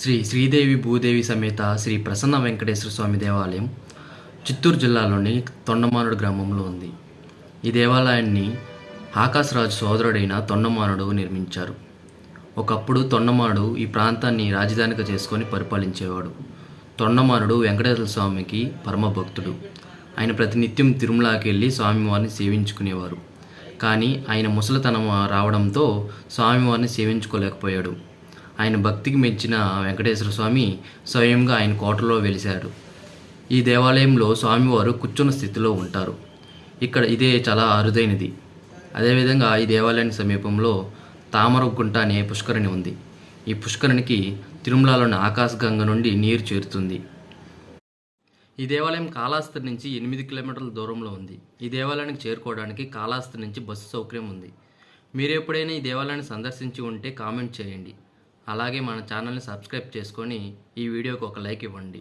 శ్రీ శ్రీదేవి భూదేవి సమేత శ్రీ ప్రసన్న వెంకటేశ్వర స్వామి దేవాలయం చిత్తూరు జిల్లాలోని తొండమానుడు గ్రామంలో ఉంది. ఈ దేవాలయాన్ని ఆకాశరాజు సోదరుడైన తొండమానుడు నిర్మించారు. ఒకప్పుడు తొండమానుడు ఈ ప్రాంతాన్ని రాజధానిగా చేసుకొని పరిపాలించేవాడు. తొండమానుడు వెంకటేశ్వర స్వామికి పరమ భక్తుడు. ఆయన ప్రతినిత్యం తిరుమలకి వెళ్ళి స్వామివారిని సేవించుకునేవారు. కానీ ఆయన ముసలితనం రావడంతో స్వామివారిని సేవించుకోలేకపోయాడు. ఆయన భక్తికి మెచ్చిన వెంకటేశ్వర స్వామి స్వయంగా ఆయన కోటలో వెలిశారు. ఈ దేవాలయంలో స్వామివారు కూర్చున్న స్థితిలో ఉంటారు. ఇక్కడ ఇదే చాలా అరుదైనది. అదేవిధంగా ఈ దేవాలయానికి సమీపంలో తామరగుంట అనే పుష్కరిణి ఉంది. ఈ పుష్కరిణికి తిరుమలలోని ఆకాశగంగ నుండి నీరు చేరుతుంది. ఈ దేవాలయం కాళహస్తి నుంచి ఎనిమిది కిలోమీటర్ల దూరంలో ఉంది. ఈ దేవాలయానికి చేరుకోవడానికి కాళహస్తి నుంచి బస్సు సౌకర్యం ఉంది. మీరు ఎప్పుడైనా ఈ దేవాలయాన్ని సందర్శించి ఉంటే కామెంట్ చేయండి. అలాగే మన ఛానల్ని సబ్స్క్రైబ్ చేసుకొని ఈ వీడియోకి ఒక లైక్ ఇవ్వండి.